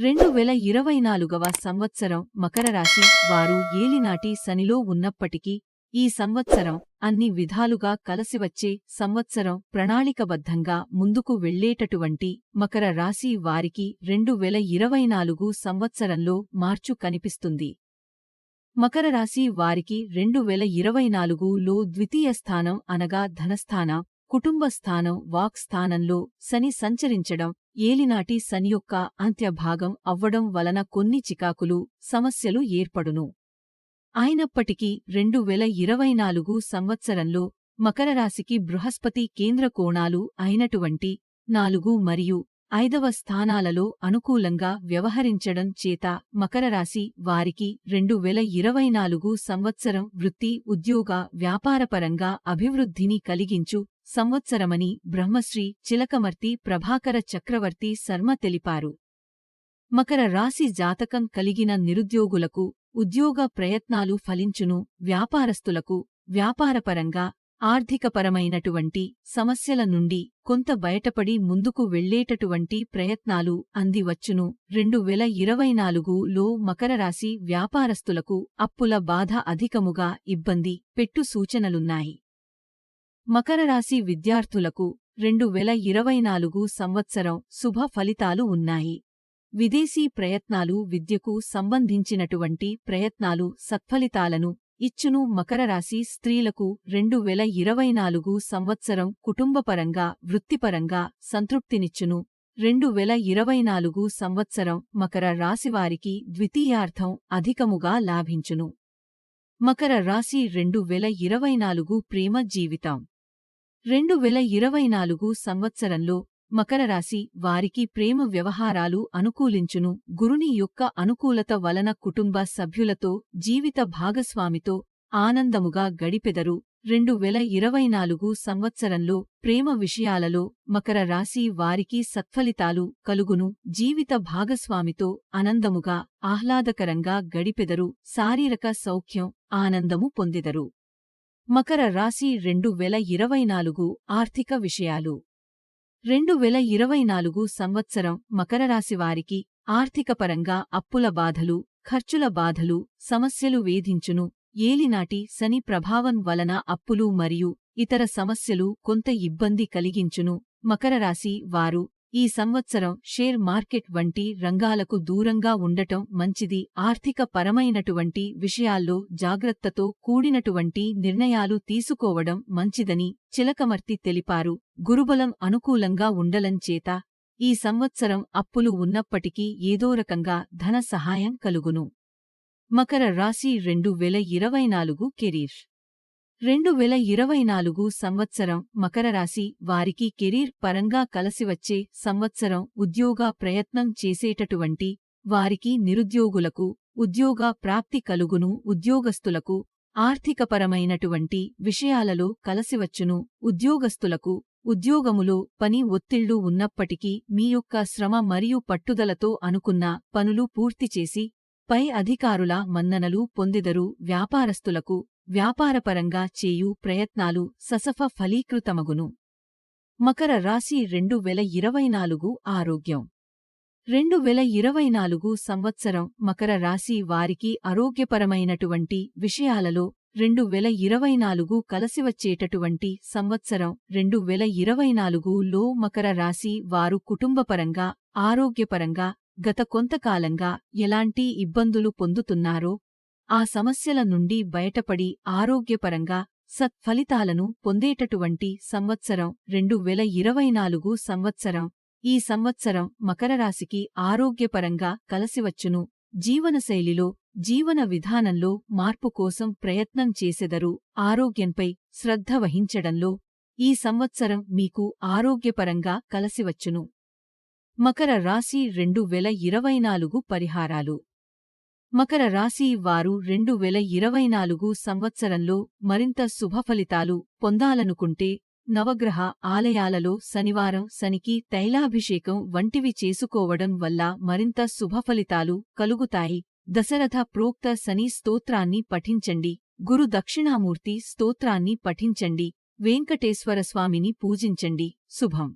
రెండు వేల ఇరవై నాలుగవ సంవత్సరం మకర రాశి వారు ఏలినాటి శనిలో ఉన్నప్పటికీ ఈ సంవత్సరం అన్ని విధాలుగా కలసివచ్చే సంవత్సరం ప్రణాళికబద్ధంగా ముందుకు వెళ్ళేటటువంటి మకర రాశి వారికి రెండు వేల ఇరవై నాలుగు సంవత్సరంలో మార్చు కనిపిస్తుంది. మకర రాశి వారికి రెండు వేల ఇరవై నాలుగులో ద్వితీయ స్థానం అనగా ధనస్థానం కుటుంబ స్థానం వాక్ స్థానంలో శని సంచరించడం ఏలినాటి శని యొక్క అంత్యభాగం అవ్వడం వలన కొన్ని చికాకులు సమస్యలు ఏర్పడును. అయినప్పటికీ రెండు వేల ఇరవై నాలుగు సంవత్సరంలో మకర రాశికి బృహస్పతి కేంద్ర కోణాలు అయినటువంటి నాలుగు మరియు ఐదవ స్థానాలలో అనుకూలంగా వ్యవహరించడం చేత మకర రాశి వారికి రెండు వేల ఇరవై నాలుగు సంవత్సరం వృత్తి ఉద్యోగ వ్యాపారపరంగా అభివృద్ధిని కలిగించు సంవత్సరమని బ్రహ్మశ్రీ చిలకమర్తి ప్రభాకర చక్రవర్తి శర్మ తెలిపారు. మకర రాశి జాతకం కలిగిన నిరుద్యోగులకు ఉద్యోగ ప్రయత్నాలు ఫలించును వ్యాపారస్తులకు వ్యాపారపరంగా ఆర్థికపరమైనటువంటి సమస్యల నుండి కొంత బయటపడి ముందుకు వెళ్ళేటటువంటి ప్రయత్నాలు అందివచ్చును. రెండు వేల ఇరవై నాలుగులో మకరరాశి వ్యాపారస్తులకు అప్పుల బాధ అధికముగా ఇబ్బంది పెట్టు సూచనలున్నాయి. మకర రాశి విద్యార్థులకు రెండు వేల ఇరవై నాలుగు సంవత్సరం శుభ ఫలితాలు ఉన్నాయి. విదేశీ ప్రయత్నాలు విద్యకు సంబంధించినటువంటి ప్రయత్నాలు సత్ఫలితాలను ఇచ్చును మకర రాశి స్త్రీలకు రెండు వేల ఇరవై నాలుగు సంవత్సరం కుటుంబపరంగా వృత్తిపరంగా సంతృప్తినిచ్చును. రెండు వేల ఇరవై నాలుగు సంవత్సరం మకర రాశివారికి ద్వితీయార్థం అధికముగా లాభించును. మకర రాశి రెండు వేల ఇరవై నాలుగు ప్రేమ జీవితం. రెండు వేల ఇరవై నాలుగు సంవత్సరంలో మకర రాశి వారికి ప్రేమ వ్యవహారాలు అనుకూలించును. గురుని యొక్క అనుకూలత వలన కుటుంబ సభ్యులతో జీవిత భాగస్వామితో ఆనందముగా గడిపెదరు. రెండు వేల ఇరవై నాలుగు సంవత్సరంలో ప్రేమ విషయాలలో మకర రాశి వారికి సత్ఫలితాలు కలుగును. జీవిత భాగస్వామితో ఆనందముగా ఆహ్లాదకరంగా గడిపెదరు. శారీరక సౌఖ్యం ఆనందము పొందెదరు. మకర రాశి రెండు వేల ఇరవై నాలుగు ఆర్థిక విషయాలు. రెండు వేల ఇరవై నాలుగు సంవత్సరం మకర రాశి వారికి ఆర్థికపరంగా అప్పుల బాధలు ఖర్చుల బాధలు సమస్యలు వేధించును. ఏలినాటి శని ప్రభావం వలన అప్పులు మరియు ఇతర సమస్యలు కొంత ఇబ్బంది కలిగించును. మకర రాశి వారు ఈ సంవత్సరం షేర్ మార్కెట్ వంటి రంగాలకు దూరంగా ఉండటం మంచిది. ఆర్థిక పరమైనటువంటి విషయాల్లో జాగ్రత్తతో కూడినటువంటి నిర్ణయాలు తీసుకోవడం మంచిదని చిలకమర్తి తెలిపారు. గురుబలం అనుకూలంగా ఉండలంచేత ఈ సంవత్సరం అప్పులు ఉన్నప్పటికీ ఏదో రకంగా ధన సహాయం కలుగును. మకర రాశి రెండు వేల ఇరవై నాలుగు కెరీర్ రెండు వేల ఇరవై నాలుగు సంవత్సరం మకర రాశి వారికి కెరీర్ పరంగా కలసివచ్చే సంవత్సరం ఉద్యోగ ప్రయత్నం చేసేటటువంటి వారికి నిరుద్యోగులకు ఉద్యోగ ప్రాప్తి కలుగును ఉద్యోగస్తులకు ఆర్థికపరమైనటువంటి విషయాలలో కలసివచ్చును ఉద్యోగస్తులకు ఉద్యోగములో పని ఒత్తిళ్ళు ఉన్నప్పటికీ మీ యొక్క శ్రమ మరియు పట్టుదలతో అనుకున్న పనులు పూర్తి చేసి పై అధికారుల మన్ననలు పొందెదరు. వ్యాపారస్తులకు వ్యాపారపరంగా చేయు ప్రయత్నాలు ససఫ ఫలీకృతమగును. మకర రాశి రెండు వేల ఇరవై నాలుగు ఆరోగ్యం. రెండు వేల ఇరవై నాలుగు సంవత్సరం మకర రాశి వారికి ఆరోగ్యపరమైనటువంటి విషయాలలో రెండు వేల ఇరవై నాలుగు కలసివచ్చేటటువంటి సంవత్సరం రెండు వేల ఇరవై నాలుగులో మకర రాశి వారు కుటుంబపరంగా ఆరోగ్యపరంగా గత కొంతకాలంగా ఎలాంటి ఇబ్బందులు పొందుతున్నారో ఆ సమస్యల నుండి బయటపడి ఆరోగ్యపరంగా సత్ఫలితాలను పొందేటటువంటి సంవత్సరం రెండు వేల ఇరవై నాలుగు సంవత్సరం. ఈ సంవత్సరం మకరరాశికి ఆరోగ్యపరంగా కలసివచ్చును. జీవనశైలిలో జీవన విధానంలో మార్పు కోసం ప్రయత్నం చేసెదరు. ఆరోగ్యంపై శ్రద్ధ వహించడంలో ఈ సంవత్సరం మీకు ఆరోగ్యపరంగా కలసివచ్చును. మకర రాశి రెండు వేల ఇరవై నాలుగు పరిహారాలు. మకర రాశి వారు రెండు వేల ఇరవై నాలుగు సంవత్సరంలో మరింత శుభఫలితాలు పొందాలనుకుంటే నవగ్రహ ఆలయాలలో శనివారం శనికి తైలాభిషేకం వంటివి చేసుకోవడం వల్ల మరింత శుభఫలితాలు కలుగుతాయి. దశరథ ప్రోక్త శని స్తోత్రాన్ని పఠించండి. గురు దక్షిణామూర్తి స్తోత్రాన్ని పఠించండి. వెంకటేశ్వరస్వామిని పూజించండి. శుభం.